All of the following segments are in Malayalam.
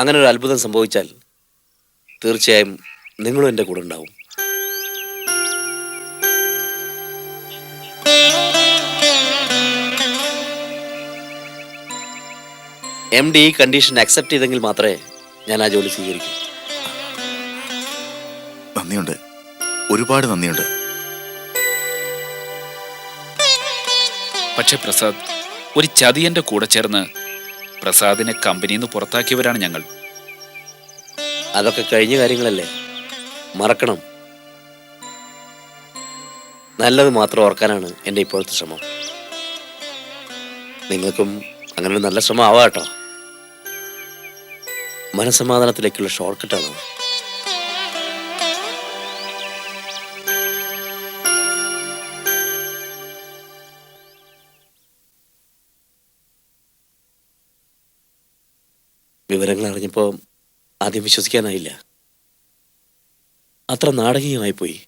അങ്ങനെ ഒരു അത്ഭുതം സംഭവിച്ചാൽ തീർച്ചയായും നിങ്ങളും എന്റെ കൂടെ ഉണ്ടാവും. എം ഡി ഈ കണ്ടീഷൻ അക്സെപ്റ്റ് ചെയ്തെങ്കിൽ മാത്രമേ ഞാൻ ആ ജോലി സ്വീകരിക്കൂ. നന്ദിയുണ്ട്. ഒരുപാട് നന്ദിയുണ്ട്. പക്ഷെ പ്രസാദ് ഒരു ചതിയന്റെ കൂടെ ചേർന്ന് പ്രസാദിനെ കമ്പനിയിൽ നിന്ന് പുറത്താക്കിയവരാണ് ഞങ്ങൾ. അതൊക്കെ കഴിഞ്ഞ കാര്യങ്ങളല്ലേ? മറക്കണം. നല്ലത് മാത്രം ഓർക്കാനാണ് എന്റെ ഇപ്പോഴത്തെ ശ്രമം. നിങ്ങൾക്കും അങ്ങനെ നല്ല ശ്രമം ആവാട്ടോ മനസമാധാനത്തിലേക്കുള്ള ഷോർട്ട് കട്ടാണ് വിവരങ്ങൾ അറിഞ്ഞപ്പോൾ ആദ്യം വിശ്വസിക്കാനായില്ല. അത്ര നാടകീയമായി പോയി.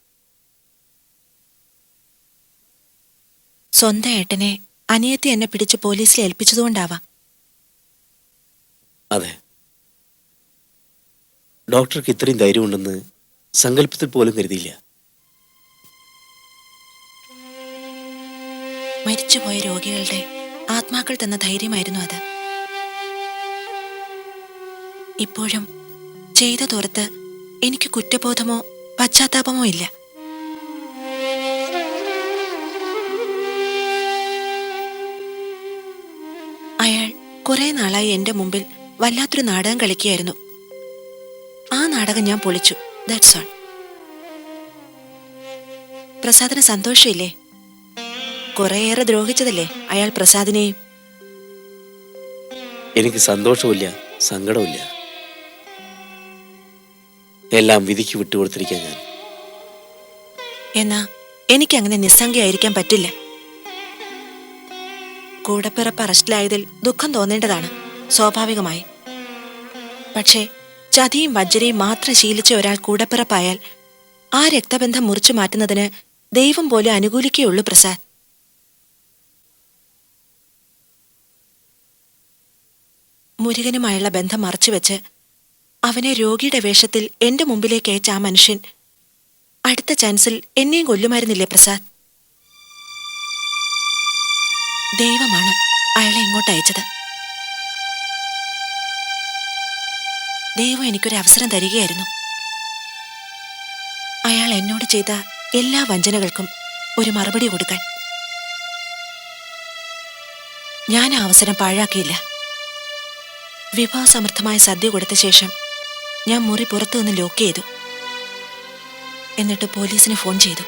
സ്വന്തം ഏട്ടനെ അനിയത്തി എന്നെ പിടിച്ച് പോലീസിൽ ഏൽപ്പിച്ചതുകൊണ്ടാവാം. അതെ. ഡോക്ടർക്ക് ഇത്രയും ധൈര്യമുണ്ടെന്ന് സങ്കല്പത്തിൽ പോലും കരുതിയില്ല. മരിച്ചുപോയ രോഗികളുടെ ആത്മാക്കൾ തന്ന ധൈര്യമായിരുന്നു അത്. ഇപ്പോഴും ചെയ്ത തോർത്ത് എനിക്ക് കുറ്റബോധമോ പശ്ചാത്താപമോ ഇല്ല. അയാൾ കുറെ നാളായി എന്റെ മുമ്പിൽ വല്ലാത്തൊരു നാടകം കളിക്കുകയായിരുന്നു. ആ നാടകം ഞാൻ പൊളിച്ചു. ദാറ്റ്സ് ഓൾ പ്രസാദിന് സന്തോഷമില്ലേ? കുറേയേറെ ദ്രോഹിച്ചതല്ലേ അയാൾ പ്രസാദിനെയും? എനിക്ക് സന്തോഷമില്ല സങ്കടമില്ല. എല്ലാം വിധിക്ക് വിട്ടുകൊടുത്തിരിക്കാൻ ഞാൻ. എന്നാ എനിക്ക് അങ്ങനെ നിസ്സംഗയായിരിക്കാൻ പറ്റില്ല. കൂടപ്പിറപ്പ് അറസ്റ്റിലായതിൽ ദുഃഖം തോന്നേണ്ടതാണ് സ്വാഭാവികമായി. പക്ഷേ ചതിയും വജ്രയും മാത്രം ശീലിച്ച ഒരാൾ കൂടപ്പിറപ്പായാൽ ആ രക്തബന്ധം മുറിച്ചു മാറ്റുന്നതിന് ദൈവം പോലെ അനുകൂലിക്കുകയുള്ളൂ പ്രസാദ്. മുരുകനുമായുള്ള ബന്ധം മറച്ചുവെച്ച് അവനെ രോഗിയുടെ വേഷത്തിൽ എന്റെ മുമ്പിലേക്ക് അയച്ച ആ മനുഷ്യൻ അടുത്ത ചാൻസിൽ എന്നെയും കൊല്ലുമായിരുന്നില്ലേ പ്രസാദ്? ദൈവമാണ് അയാളെ ഇങ്ങോട്ട് അയച്ചത്. ദൈവം എനിക്കൊരു അവസരം തരികയായിരുന്നു. അയാൾ എന്നോട് ചെയ്ത എല്ലാ വഞ്ചനകൾക്കും ഒരു മറുപടി കൊടുക്കാൻ. ഞാൻ അവസരം പാഴാക്കിയില്ല. വിഭവസമൃദ്ധമായ സദ്യ കൊടുത്ത ശേഷം ഞാൻ മുറി പുറത്തു നിന്ന് ലോക്ക് ചെയ്തു. എന്നിട്ട് പോലീസിന് ഫോൺ ചെയ്തു.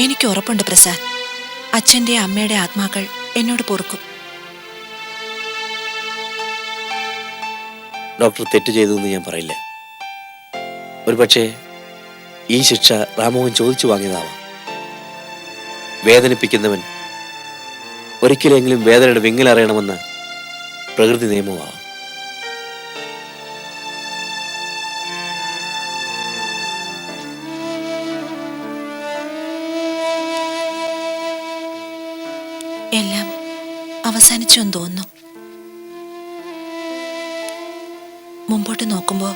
എനിക്ക് ഉറപ്പുണ്ട് പ്രസാദ്. അച്ഛന്റെ അമ്മയുടെ ആത്മാക്കൾ എന്നോട് പൊറുക്കും. ഡോക്ടർ തെറ്റ് ചെയ്തു എന്ന് ഞാൻ പറയില്ല. ഒരുപക്ഷെ ഈ ശിക്ഷ രാമോഹൻ ചോദിച്ചു വാങ്ങിയതാവാം. വേദനിപ്പിക്കുന്നവൻ ഒരിക്കലെങ്കിലും വേദനയുടെ വിങ്ങലറിയണമെന്ന് പ്രകൃതി നിയമമാണ്. എല്ലാം അവസാനിച്ചു എന്ന് തോന്നുന്നു. മുമ്പോട്ട് നോക്കുമ്പോൾ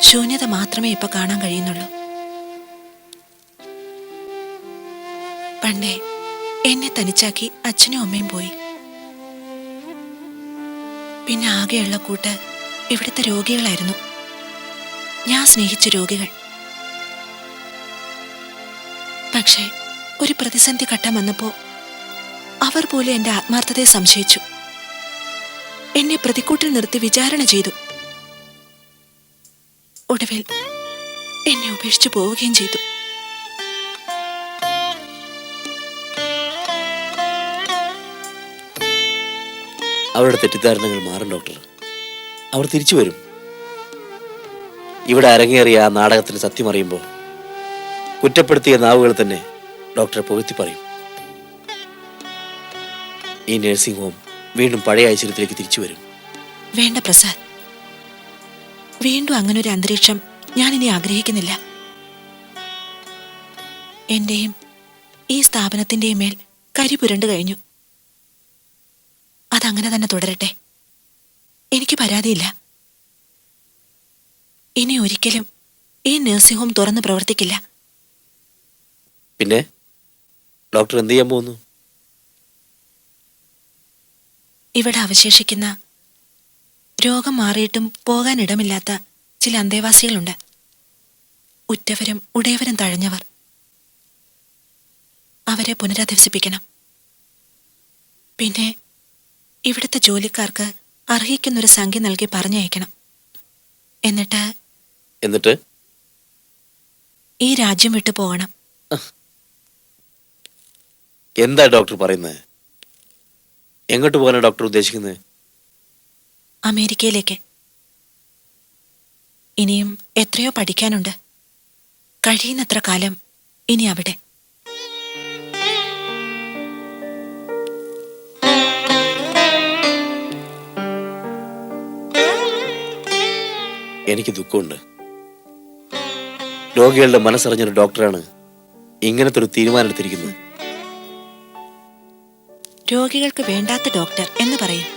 ശൂന്യത മാത്രമേ ഇപ്പൊ കാണാൻ കഴിയുന്നുള്ളൂ. പണ്ടേ എന്നെ തനിച്ചാക്കി അച്ഛനും അമ്മയും പോയി. പിന്നെ ആകെയുള്ള കൂട്ട് ഇവിടുത്തെ രോഗികളായിരുന്നു. ഞാൻ സ്നേഹിച്ച രോഗികൾ. പക്ഷേ ഒരു പ്രതിസന്ധി ഘട്ടം വന്നപ്പോ അവർ പോലും എന്റെ ആത്മാർത്ഥതയെ സംശയിച്ചു. എന്നെ പ്രതിക്കൂട്ടിൽ നിർത്തി വിചാരണ ചെയ്തു. ഒടുവിൽ എന്നെ ഉപേക്ഷിച്ചു പോവുകയും ചെയ്തു. അവരുടെ തെറ്റിദ്ധാരണകൾ മാറും ഡോക്ടർ. അവർ തിരിച്ചു വരും. ഇവിടെ അരങ്ങേറിയ ആ നാടകത്തിന് സത്യം അറിയുമ്പോൾ കുറ്റപ്പെടുത്തിയ നാവുകൾ തന്നെ ഡോക്ടറെ പുകഴ്ത്തി പറയും. ഈ നഴ്സിംഗ് ഹോം വീണ്ടും പഴയ ഐശ്വര്യത്തിലേക്ക് തിരിച്ചു വരും. വേണ്ട പ്രസാദ്. വീണ്ടും അങ്ങനെ ഒരു അന്തരീക്ഷം ഞാൻ ഇനി ആഗ്രഹിക്കുന്നില്ല. എന്റെയും ഈ സ്ഥാപനത്തിന്റെയും മേൽ കരി പുരണ്ടു കഴിഞ്ഞു. അതങ്ങനെ തന്നെ തുടരട്ടെ. എനിക്ക് പരാതിയില്ല. ഇനി ഒരിക്കലും ഈ നഴ്സിംഗ് ഹോം തുറന്ന് പ്രവർത്തിക്കില്ല. പിന്നെ? ഡോക്ടർ എന്ത് ചെയ്യാൻ പോകുന്നു? ഇവിടെ അവശേഷിക്കുന്ന രോഗം മാറിയിട്ടും പോകാൻ ഇടമില്ലാത്ത ചില അന്തേവാസികളുണ്ട്. ഉറ്റവരും ഉടയവരും തഴഞ്ഞവർ. അവരെ പുനരധിവസിപ്പിക്കണം. പിന്നെ ഇവിടുത്തെ ജോലിക്കാർക്ക് അർഹിക്കുന്നൊരു സംഖ്യ നൽകി പറഞ്ഞയക്കണം. എന്നിട്ട് എന്നിട്ട്? ഈ രാജ്യം വിട്ടു പോകണം. എന്താ ഡോക്ടർ പറയുന്നത് എങ്ങോട്ട് പോകാനാണ് ഡോക്ടർ ഉദ്ദേശിക്കുന്നത് അമേരിക്കയിലേക്ക്. ഇനിയും എത്രയോ പഠിക്കാനുണ്ട്. കഴിയുന്നത്ര കാലം ഇനി അവിടെ. എനിക്ക് ദുഃഖമുണ്ട്. രോഗികളുടെ മനസ്സറിഞ്ഞൊരു ഡോക്ടറാണ് ഇങ്ങനത്തെ ഒരു തീരുമാനം എടുത്തിരിക്കുന്നത് രോഗികൾക്ക് വേണ്ടാത്ത ഡോക്ടർ എന്ന് പറയും.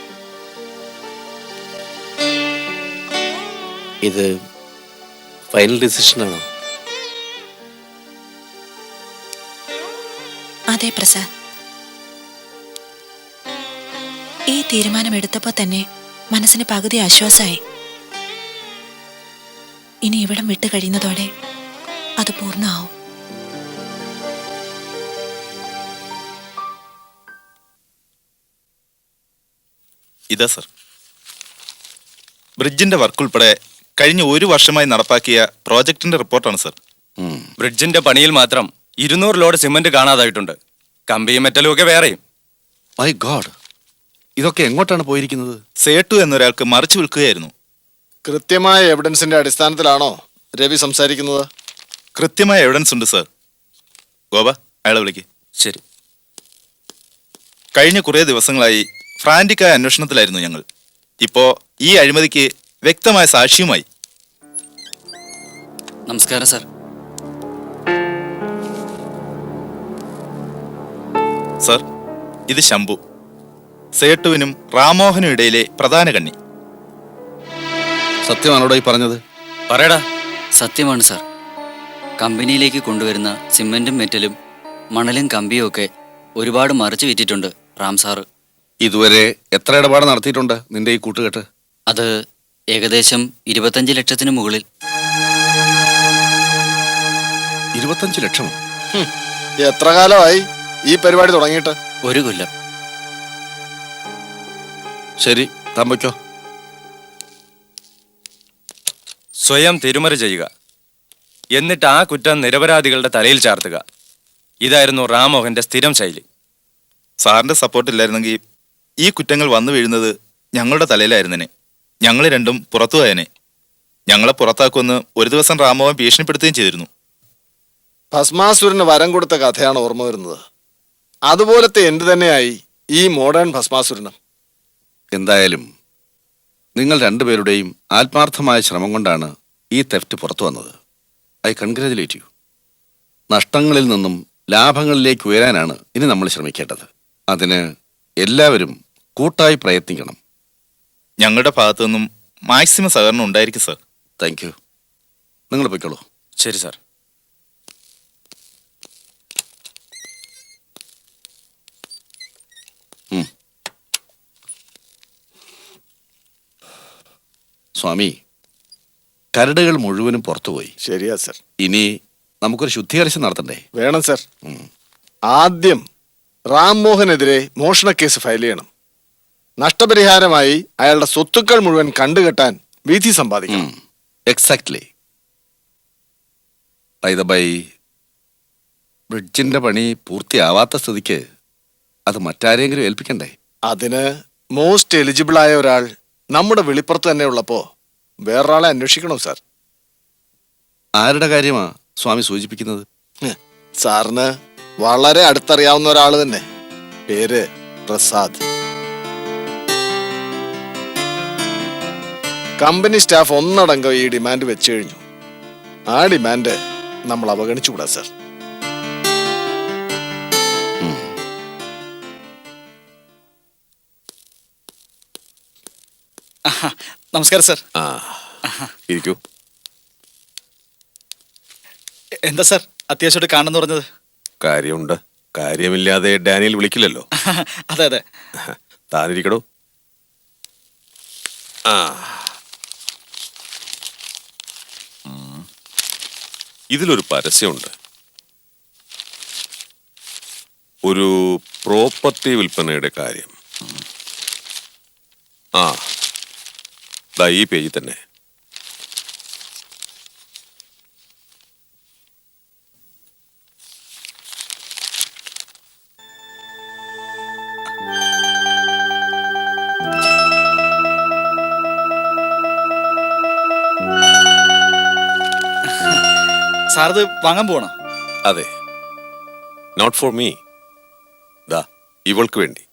ഇത് ഫൈനൽ ഡിസിഷനാണോ അതെ പ്രസാദ്. ഈ തീരുമാനം എടുത്തപ്പോൾ തന്നെ മനസ്സിന് പകുതി ആശ്വാസമായി. ഇനി ഇവിടം വിട്ട് കഴിയുന്നതോടെ അത് പൂർണമാവും. ഇതാ സർ. ബ്രിഡ്ജിന്റെ വർക്ക് ഉൾപ്പെടെ കഴിഞ്ഞ ഒരു വർഷമായി നടപ്പാക്കിയ പ്രോജക്റ്റിന്റെ റിപ്പോർട്ടാണ് സർ. ബ്രിഡ്ജിന്റെ പണിയിൽ മാത്രം ഇരുന്നൂറ് ലോഡ് സിമന്റ് കാണാതായിട്ടുണ്ട്. കമ്പിയും മെറ്റലും ഒക്കെ വേറെയും. മൈ ഗോഡ് ഇതൊക്കെ എങ്ങോട്ടാണ് പോയിരിക്കുന്നത്? സേട്ടു എന്നൊരാൾക്ക് മറിച്ചു വിൽക്കുകയായിരുന്നു. കൃത്യമായ എവിഡൻസിന്റെ അടിസ്ഥാനത്തിലാണോ രവി സംസാരിക്കുന്നത്? കൃത്യമായ എവിഡൻസ് ഉണ്ട് സർ ഗോപ അയാളെ വിളിക്ക്. ശരി. കഴിഞ്ഞ കുറേ ദിവസങ്ങളായി ഫ്രാന്റിക്കായ അന്വേഷണത്തിലായിരുന്നു ഞങ്ങൾ. ഇപ്പോ ഈ അഴിമതിക്ക് വ്യക്തമായ സാക്ഷിയുമായി. നമസ്കാരം സാർ സർ ഇത് ശംഭു. സേട്ടുവിനും റാമോഹനും ഇടയിലെ പ്രധാന കണ്ണി. സത്യമാണോടോ ഈ പറഞ്ഞത്? പറയടാ. സത്യമാണ് സാർ. കമ്പനിയിലേക്ക് കൊണ്ടുവരുന്ന സിമെന്റും മെറ്റലും മണലും കമ്പിയും ഒക്കെ ഒരുപാട് മറിച്ച് വിറ്റിട്ടുണ്ട് റാം സാറ്. ഇതുവരെ എത്ര ഇടപാട് നടത്തിയിട്ടുണ്ട് നിന്റെ ഈ കൂട്ടുകെട്ട്? അത് ഏകദേശം ഇരുപത്തഞ്ച് ലക്ഷത്തിന് മുകളിൽ. ഇരുപത്തഞ്ച് ലക്ഷം എത്ര കാലമായി ഈ പരിപാടി തുടങ്ങിയിട്ട്? ഒരു കൊല്ലം. ശരി തമ്പയ്ക്കോ സ്വയം തിരുമറി ചെയ്യുക. എന്നിട്ട് ആ കുറ്റം നിരപരാധികളുടെ തലയിൽ ചാർത്തുക. ഇതായിരുന്നു റാമോഹന്റെ സ്ഥിരം ശൈലി. സാറിന്റെ സപ്പോർട്ട് ഇല്ലായിരുന്നെങ്കിൽ ഈ കുറ്റങ്ങൾ വന്നു വീഴുന്നത് ഞങ്ങളുടെ തലയിലായിരുന്നേനെ. ഞങ്ങൾ രണ്ടും പുറത്തു പോയനെ. ഞങ്ങളെ പുറത്താക്കുമെന്ന് ഒരു ദിവസം രാമോഹൻ ഭീഷണിപ്പെടുത്തുകയും ചെയ്തിരുന്നു. ഭസ്മാസുരന് വരം കൊടുത്ത കഥയാണ് ഓർമ്മ വരുന്നത്. അതുപോലത്തെ എന്ത് തന്നെയായി ഈ മോഡേൺ ഭസ്മാസുരനും? എന്തായാലും നിങ്ങൾ രണ്ടുപേരുടെയും ആത്മാർത്ഥമായ ശ്രമം കൊണ്ടാണ് ഈ തെഫ്റ്റ് പുറത്തു വന്നത്. I congratulate you. നഷ്ടങ്ങളിൽ നിന്നും ലാഭങ്ങളിലേക്ക് ഉയരാനാണ് ഇനി നമ്മൾ ശ്രമിക്കേണ്ടത്. അതിന് എല്ലാവരും കൂട്ടായി പ്രയത്നിക്കണം. ഞങ്ങളുടെ ഭാഗത്തു നിന്നും മാക്സിമം സഹകരണം ഉണ്ടായിരിക്കും സർ. താങ്ക് യു നിങ്ങൾ പൊയ്ക്കോളൂ. ശരി സാർ. സ്വാമി കരടുകൾ മുഴുവനും പുറത്തുപോയി. ശരിയാ സർ. ഇനി നമുക്കൊരു ശുദ്ധീകരണം നടത്തണ്ടേ? വേണം സർ. ആദ്യം റാം മോഹനെതിരെ മോഷണ കേസ് ഫയൽ ചെയ്യണം. നഷ്ടപരിഹാരമായി അയാളുടെ സ്വത്തുക്കൾ മുഴുവൻ കണ്ടുകെട്ടാൻ വിധി സമ്പാദിക്കണം. എക്സാക്ട്ലി ബൈ ബ്രിഡ്ജിന്റെ പണി പൂർത്തിയാവാത്ത സ്ഥിതിക്ക് അത് മറ്റാരെങ്കിലും ഏൽപ്പിക്കണ്ടേ? അതിന് മോസ്റ്റ് എലിജിബിൾ ആയ ഒരാൾ നമ്മുടെ വെളിപ്പുറത്ത് തന്നെ ഉള്ളപ്പോ വേറൊരാളെ അന്വേഷിക്കണം സാർ? ആരുടെ കാര്യമാ സ്വാമി സൂചിപ്പിക്കുന്നത്? സാറിന് വളരെ അടുത്തറിയാവുന്ന ഒരാൾ തന്നെ. പേര് പ്രസാദ്. കമ്പനി സ്റ്റാഫ് ഒന്നടങ്കം ഈ ഡിമാൻഡ് വെച്ചു കഴിഞ്ഞു. ആ ഡിമാൻഡ് നമ്മൾ അവഗണിച്ചുകൂടാ സാർ. നമസ്കാരം സാർ. ആ ഇരിക്കൂ. എന്താ സാർ? അത്യാവശ്യമായിട്ട് കാണുന്നു പറഞ്ഞത്. കാര്യമുണ്ട്. കാര്യമില്ലാതെ ഡാനിയൽ വിളിക്കില്ലല്ലോ. അതെ അതെ. താനിരിക്കടോ. ആ. ഇതിലൊരു പരസ്യമുണ്ട്. ഒരു പ്രോപ്പർട്ടി വിൽപ്പനയുടെ കാര്യം. ആ. ദാ ഈ പേജിൽ തന്നെ. സാർ ഇത് വാങ്ങാൻ പോണ അതെ. നോട്ട് ഫോർ മീ ദാ ഇവൾക്ക് വേണ്ടി.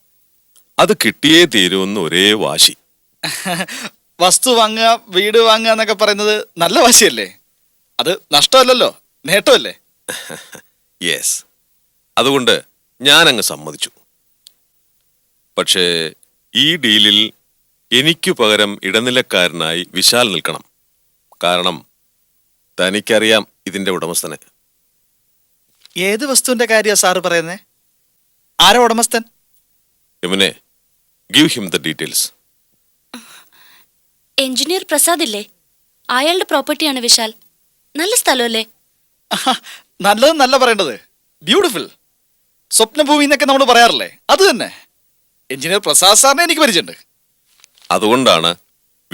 അത് കിട്ടിയേ തീരുമെന്ന് ഒരേ വാശി. വസ്തു വാങ്ങുക വീട് വാങ്ങുക എന്നൊക്കെ പറയുന്നത് നല്ല വാശിയല്ലേ? അത് നഷ്ടമല്ലല്ലോ നേട്ടമല്ലേ? യെസ് അതുകൊണ്ട് ഞാൻ അങ്ങ് സമ്മതിച്ചു. പക്ഷേ ഈ ഡീലിൽ എനിക്കു പകരം ഇടനിലക്കാരനായി വിശാൽ നിൽക്കണം. കാരണം തനിക്കറിയാം ഇതിന്റെ ഉടമസ്ഥനെ. ഏത് വസ്തുവിന്റെ കാര്യ സാറ് പറയുന്നേ? ആരോ ഉടമസ്ഥൻ? യമുനെ give him the details engineer Prasad ഇല്ലേ? അയാളുടെ പ്രോപ്പർട്ടിയാണ് വിശാൽ. നല്ല സ്ഥലമല്ലേ? നല്ലത് നല്ല പറയേണ്ടത്. ബ്യൂട്ടിഫുൾ സ്വപ്നഭൂമി എന്നൊക്കെ നമ്മൾ പറയാറില്ലേ? അത് തന്നെ. എഞ്ചിനീയർ പ്രസാദ് സാറിനെ എനിക്ക് പരിചയമുണ്ട്. അതുകൊണ്ടാണ്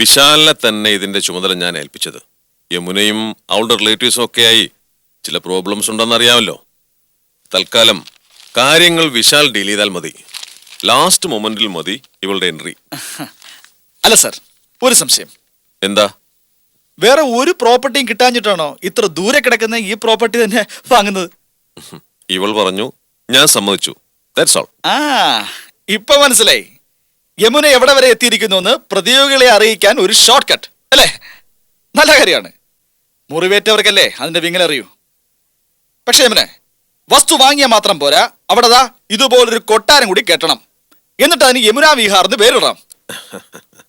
വിശാലിനെ തന്നെ ഇതിന്റെ ചുമതല ഞാൻ ഏൽപ്പിച്ചത്. യമുനയും അവളുടെ റിലേറ്റീവ്സും ഒക്കെയായി ചില പ്രോബ്ലംസ് ഉണ്ടെന്ന് അറിയാമല്ലോ. തൽക്കാലം കാര്യങ്ങൾ വിശാൽ ഡീൽ ചെയ്താൽ മതി. ലാസ്റ്റ് മൊമെന്റിൽ മതി ഇവളുടെ എൻട്രി അല്ല സാർ ഒരു സംശയം. എന്താ? വേറെ ഒരു പ്രോപ്പർട്ടിയും കിട്ടാഞ്ഞിട്ടാണോ ഇത്ര ദൂരെ കിടക്കുന്ന ഈ പ്രോപ്പർട്ടി തന്നെ വാങ്ങുന്നത്? ഇവൾ പറഞ്ഞു ഞാൻ സമ്മതിച്ചു. ദാറ്റ്സ് ഓൾ ആ ഇപ്പൊ മനസ്സിലായി. യമുന എവിടെ വരെ എത്തിയിരിക്കുന്നു എന്ന് പ്രതിയോഗികളെ അറിയിക്കാൻ ഒരു ഷോർട്ട് കട്ട് അല്ലേ? നല്ല കാര്യമാണ്. മുറിവേറ്റവർക്കല്ലേ അതിന്റെ വിങ്ങലറിയൂ പക്ഷേ യമുന വസ്തു വാങ്ങിയാൽ മാത്രം പോരാ. അവിടെ ദാ ഇതുപോലൊരു കൊട്ടാരം കൂടി കെട്ടണം. എന്നിട്ട് അതിന് യമുന വിഹാർ എന്ന് പേരിടാം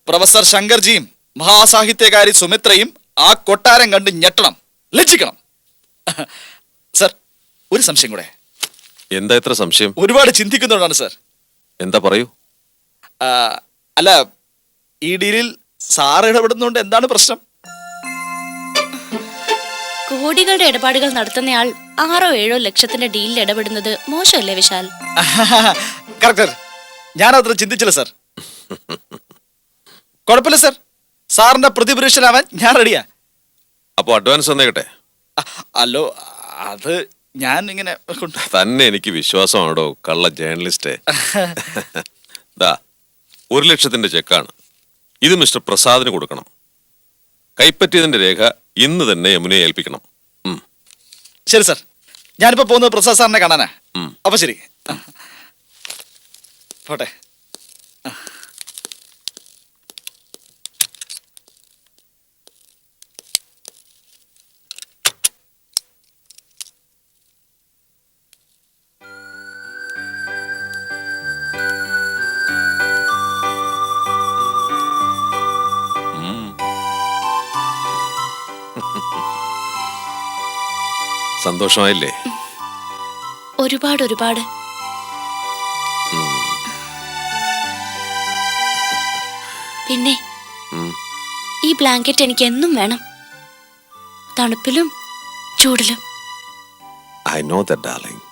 പ്രൊഫസർ ശങ്കർജിയും മഹാസാഹിത്യകാരി സുമിത്രയും ആ കൊട്ടാരം കണ്ട് ഞെട്ടണം. ലജ്ജിക്കണം. സർ ഒരു സംശയം കൂടെ. എന്താ ഇത്ര സംശയം? ഒരുപാട് ചിന്തിക്കുന്നതുകൊണ്ടാണ് സർ. എന്താ പറയൂ? അല്ല ഈ ഡീലിൽ സാർ ഇടപെടുന്നതുകൊണ്ട് എന്താണ് പ്രശ്നം? കോടികളുടെ ഇടപാടുകൾ നടത്തുന്നയാൾ ആറോ ഏഴോ ലക്ഷത്തിന്റെ ഡീലിൽ ഇടപെടുന്നത് മോശമല്ലേ വിശാൽ? കറക്റ്റ്. ഞാൻ അത്ര ചിന്തിച്ചില്ല സർ. കുഴപ്പമില്ല സർ സാറിന്റെ പ്രതിപുരുഷനാവാൻ ഞാൻ റെഡിയാ അപ്പോൾ അഡ്വാൻസ് തന്നേക്കട്ടെ അല്ലോ അത് ഞാൻ ഇങ്ങനെ കൊണ്ട് തന്നെ എനിക്ക് വിശ്വാസമാണോ കള്ള ജേർണലിസ്റ്റ് ദാ ഒരു ലക്ഷത്തിന്റെ ചെക്കാണ്. ഇത് മിസ്റ്റർ പ്രസാദിന് കൊടുക്കണം. കൈപ്പറ്റിയതിന്റെ രേഖ ഇന്ന് തന്നെ യമുനയെ ഏൽപ്പിക്കണം. ഉം. ശരി സർ ഞാനിപ്പോ പോകുന്നത് പ്രസാദ് സാറിനെ കാണാനാ. ഉം. അപ്പൊ ശരി. പോട്ടെ. സന്തോഷമായില്ലേ ഒരുപാട് ഒരുപാട്. പിന്നെ ഈ ബ്ലാങ്കറ്റ് എനിക്ക് എന്നും വേണം. തണുപ്പിലും ചൂടിലും. I know the darling